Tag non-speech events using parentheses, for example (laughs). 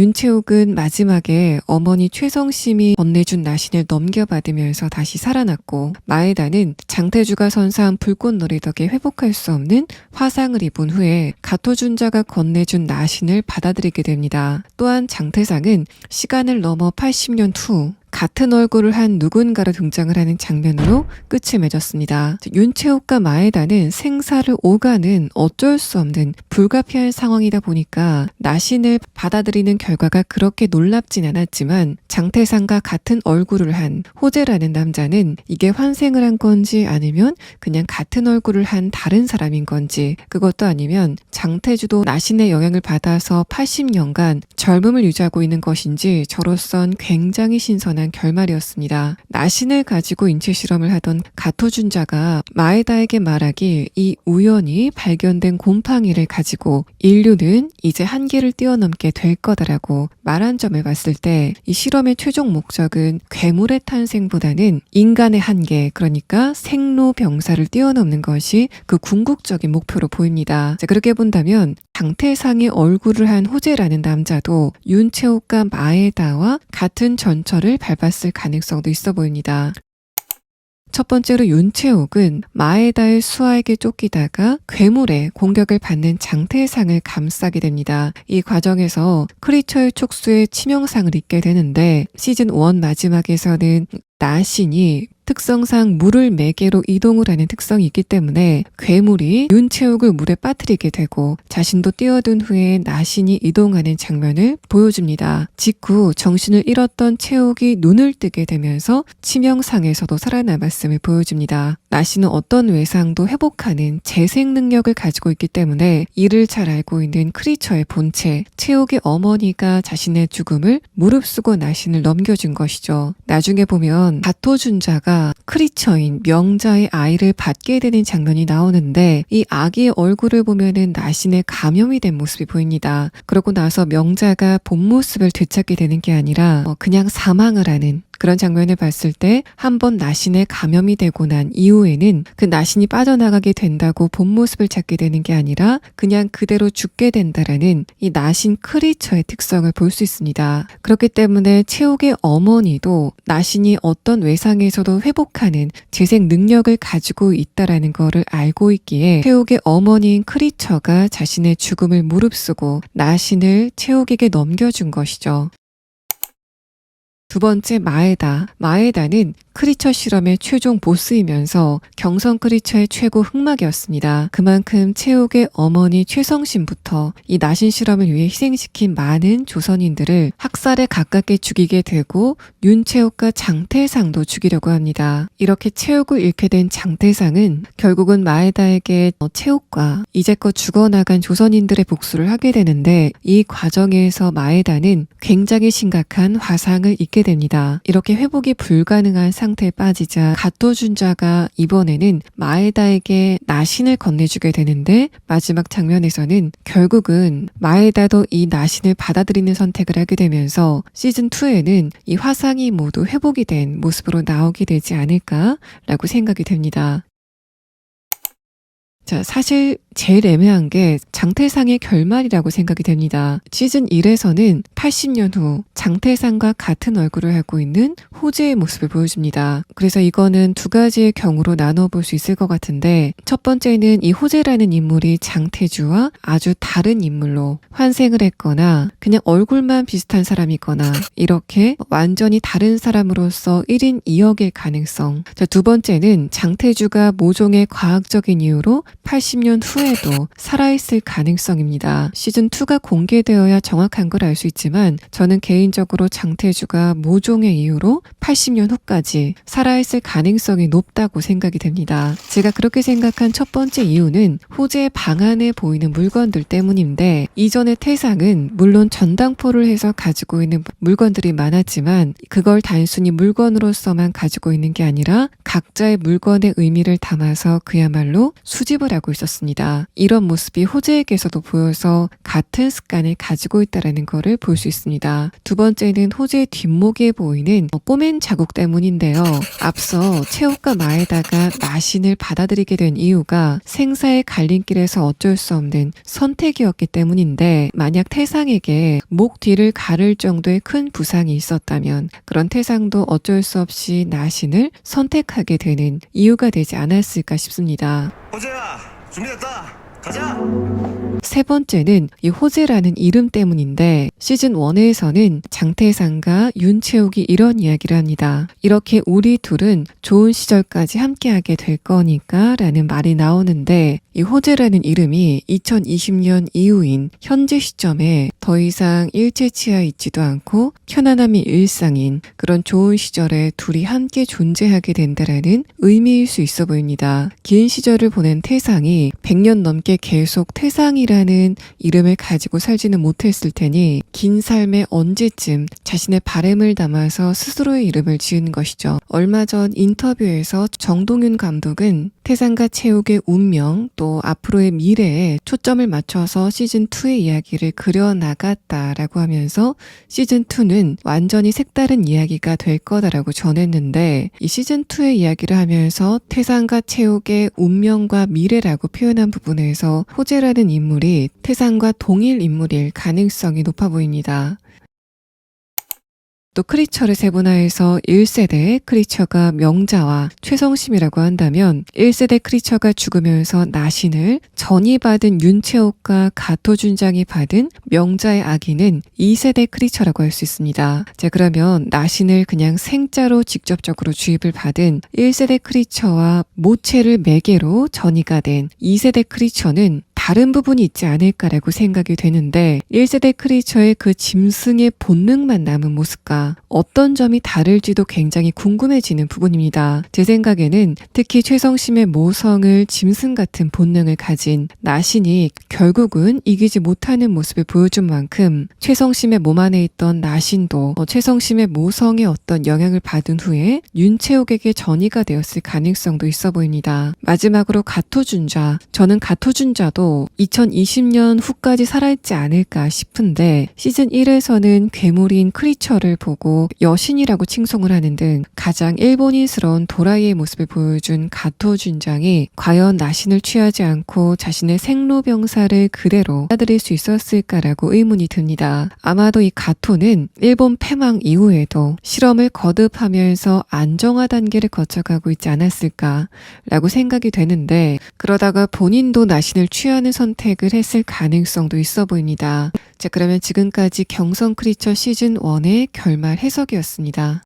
윤채옥은 마지막에 어머니 최성심이 건네준 나신을 넘겨받으면서 다시 살아났고 마에다는 장태주가 선사한 불꽃놀이 덕에 회복할 수 없는 화상을 입은 후에 가토준자가 건네준 나신을 받아들이게 됩니다. 또한 장태상은 시간을 넘어 80년 후 같은 얼굴을 한 누군가로 등장을 하는 장면으로 끝을 맺었습니다. 윤채옥과 마에다는 생사를 오가는 어쩔 수 없는 불가피한 상황이다 보니까 나신을 받아들이는 결과가 그렇게 놀랍진 않았지만 장태상과 같은 얼굴을 한 호재라는 남자는 이게 환생을 한 건지 아니면 그냥 같은 얼굴을 한 다른 사람인 건지 그것도 아니면 장태주도 나신의 영향을 받아서 80년간 젊음을 유지하고 있는 것인지 저로선 굉장히 신선한 결말이었습니다. 나신을 가지고 인체 실험을 하던 가토준자가 마에다에게 말하길 이 우연히 발견된 곰팡이를 가지고 인류는 이제 한계를 뛰어넘게 될 거다라고 말한 점을 봤을 때 이 실험의 최종 목적은 괴물의 탄생보다는 인간의 한계 그러니까 생로병사를 뛰어넘는 것이 그 궁극적인 목표로 보입니다. 자, 그렇게 본다면 장태상의 얼굴을 한 호재라는 남자도 윤채옥과 마에다와 같은 전철을 밟았을 가능성도 있어 보입니다. 첫 번째로 윤채옥은 마에다의 수아에게 쫓기다가 괴물의 공격을 받는 장태상을 감싸게 됩니다. 이 과정에서 크리처의 촉수에 치명상을 입게 되는데 시즌 1 마지막에서는 나신이 특성상 물을 매개로 이동을 하는 특성이 있기 때문에 괴물이 윤채옥을 물에 빠뜨리게 되고 자신도 뛰어든 후에 나신이 이동하는 장면을 보여줍니다. 직후 정신을 잃었던 채옥이 눈을 뜨게 되면서 치명상에서도 살아남았음을 보여줍니다. 나신은 어떤 외상도 회복하는 재생 능력을 가지고 있기 때문에 이를 잘 알고 있는 크리처의 본체, 채옥의 어머니가 자신의 죽음을 무릅쓰고 나신을 넘겨준 것이죠. 나중에 보면 가토준자가 크리처인 명자의 아이를 받게 되는 장면이 나오는데 이 아기의 얼굴을 보면은 나신에 감염이 된 모습이 보입니다. 그러고 나서 명자가 본 모습을 되찾게 되는 게 아니라 어, 그냥 사망을 하는 그런 장면을 봤을 때 한 번 나신에 감염이 되고 난 이후에는 그 나신이 빠져나가게 된다고 본 모습을 찾게 되는 게 아니라 그냥 그대로 죽게 된다라는 이 나신 크리처의 특성을 볼 수 있습니다. 그렇기 때문에 채옥의 어머니도 나신이 어떤 외상에서도 회복하는 재생 능력을 가지고 있다라는 거를 알고 있기에 채옥의 어머니인 크리처가 자신의 죽음을 무릅쓰고 나신을 채옥에게 넘겨준 것이죠. 두 번째 마에다. 마에다는 크리처 실험의 최종 보스이면서 경성 크리처의 최고 흑막이었습니다. 그만큼 채옥의 어머니 최성신부터 이 나신 실험을 위해 희생시킨 많은 조선인들을 학살에 가깝게 죽이게 되고 윤채옥과 장태상도 죽이려고 합니다. 이렇게 채옥을 잃게 된 장태상은 결국은 마에다에게 어, 채옥과 이제껏 죽어나간 조선인들의 복수를 하게 되는데 이 과정에서 마에다는 굉장히 심각한 화상을 입게 됩니다. 이렇게 회복이 불가능한 상태에 빠지자 가토준자가 이번에는 마에다에게 나신을 건네주게 되는데 마지막 장면에서는 결국은 마에다도 이 나신을 받아들이는 선택을 하게 되면서 시즌2에는 이 화상이 모두 회복이 된 모습으로 나오게 되지 않을까라고 생각이 됩니다. 자, 사실 제일 애매한 게 장태상의 결말이라고 생각이 됩니다. 시즌 1에서는 80년 후 장태상과 같은 얼굴을 하고 있는 호재의 모습을 보여줍니다. 그래서 이거는 두 가지의 경우로 나눠볼 수 있을 것 같은데 첫 번째는 이 호재라는 인물이 장태주와 아주 다른 인물로 환생을 했거나 그냥 얼굴만 비슷한 사람이거나 이렇게 완전히 다른 사람으로서 1인 2역일 가능성. 자, 두 번째는 장태주가 모종의 과학적인 이유로 80년 후에도 살아있을 가능성입니다. 시즌2가 공개되어야 정확한 걸 알 수 있지만 저는 개인적으로 장태주가 모종의 이유로 80년 후까지 살아있을 가능성이 높다고 생각이 됩니다. 제가 그렇게 생각한 첫 번째 이유는 호재의 방 안에 보이는 물건들 때문인데 이전의 태상은 물론 전당포를 해서 가지고 있는 물건들이 많았지만 그걸 단순히 물건으로서만 가지고 있는 게 아니라 각자의 물건의 의미를 담아서 그야말로 수집을 하고 있었습니다. 이런 모습이 호재에게서도 보여서 같은 습관을 가지고 있다라는 것을 볼 수 있습니다. 두 번째는 호재 뒷목에 보이는 어, 꼬맨 자국 때문인데요. (laughs) 앞서 채옥과 마에다가 나신을 받아들이게 된 이유가 생사의 갈림길에서 어쩔 수 없는 선택이었기 때문인데 만약 태상에게 목 뒤를 가를 정도의 큰 부상이 있었다면 그런 태상도 어쩔 수 없이 나신을 선택하게 되는 이유가 되지 않았을까 싶습니다. 호재야 준비됐다 가자 세 번째는 이 호재라는 이름 때문인데 시즌 1에서는 장태상과 윤채욱이 이런 이야기를 합니다. 이렇게 우리 둘은 좋은 시절까지 함께하게 될 거니까 라는 말이 나오는데 이 호재라는 이름이 2020년 이후인 현재 시점에 더 이상 일체치하 있지도 않고 편안함이 일상인 그런 좋은 시절에 둘이 함께 존재하게 된다라는 의미일 수 있어 보입니다. 긴 시절을 보낸 태상이 100년 넘게 계속 태상이라는 이름을 가지고 살지는 못했을 테니 긴 삶의 언제쯤 자신의 바램을 담아서 스스로의 이름을 지은 것이죠. 얼마 전 인터뷰에서 정동윤 감독은 태상과 채욱의 운명 또 앞으로의 미래에 초점을 맞춰서 시즌2의 이야기를 그려나갔다라고 하면서 시즌2는 완전히 색다른 이야기가 될 거다라고 전했는데 이 시즌2의 이야기를 하면서 태상과 채욱의 운명과 미래라고 표현한 부분에서 호재라는 인물이 태상과 동일 인물일 가능성이 높아 보입니다. 또 크리처를 세분화해서 1세대 크리처가 명자와 최성심이라고 한다면 1세대 크리처가 죽으면서 나신을 전이 받은 윤채옥과 가토준장이 받은 명자의 아기는 2세대 크리처라고 할 수 있습니다. 자 그러면 나신을 그냥 생자로 직접적으로 주입을 받은 1세대 크리처와 모체를 매개로 전이가 된 2세대 크리처는 다른 부분이 있지 않을까라고 생각이 되는데 1세대 크리처의 그 짐승의 본능만 남은 모습과 어떤 점이 다를지도 굉장히 궁금해지는 부분입니다. 제 생각에는 특히 최성심의 모성을 짐승 같은 본능을 가진 나신이 결국은 이기지 못하는 모습을 보여준 만큼 최성심의 몸 안에 있던 나신도 어, 최성심의 모성의 어떤 영향을 받은 후에 윤채옥에게 전이가 되었을 가능성도 있어 보입니다. 마지막으로 가토준자. 저는 가토준자도 2020년 후까지 살아있지 않을까 싶은데 시즌 1에서는 괴물인 크리처를 보고 여신이라고 칭송을 하는 등 가장 일본인스러운 도라이의 모습을 보여준 가토 준장이 과연 나신을 취하지 않고 자신의 생로병사를 그대로 받아들일 수 있었을까라고 의문이 듭니다. 아마도 이 가토는 일본 패망 이후에도 실험을 거듭하면서 안정화 단계를 거쳐가고 있지 않았을까라고 생각이 되는데 그러다가 본인도 나신을 취 하는 선택을 했을 가능성도 있어 보입니다. 자, 그러면 지금까지 경성 크리처 시즌 1의 결말 해석이었습니다.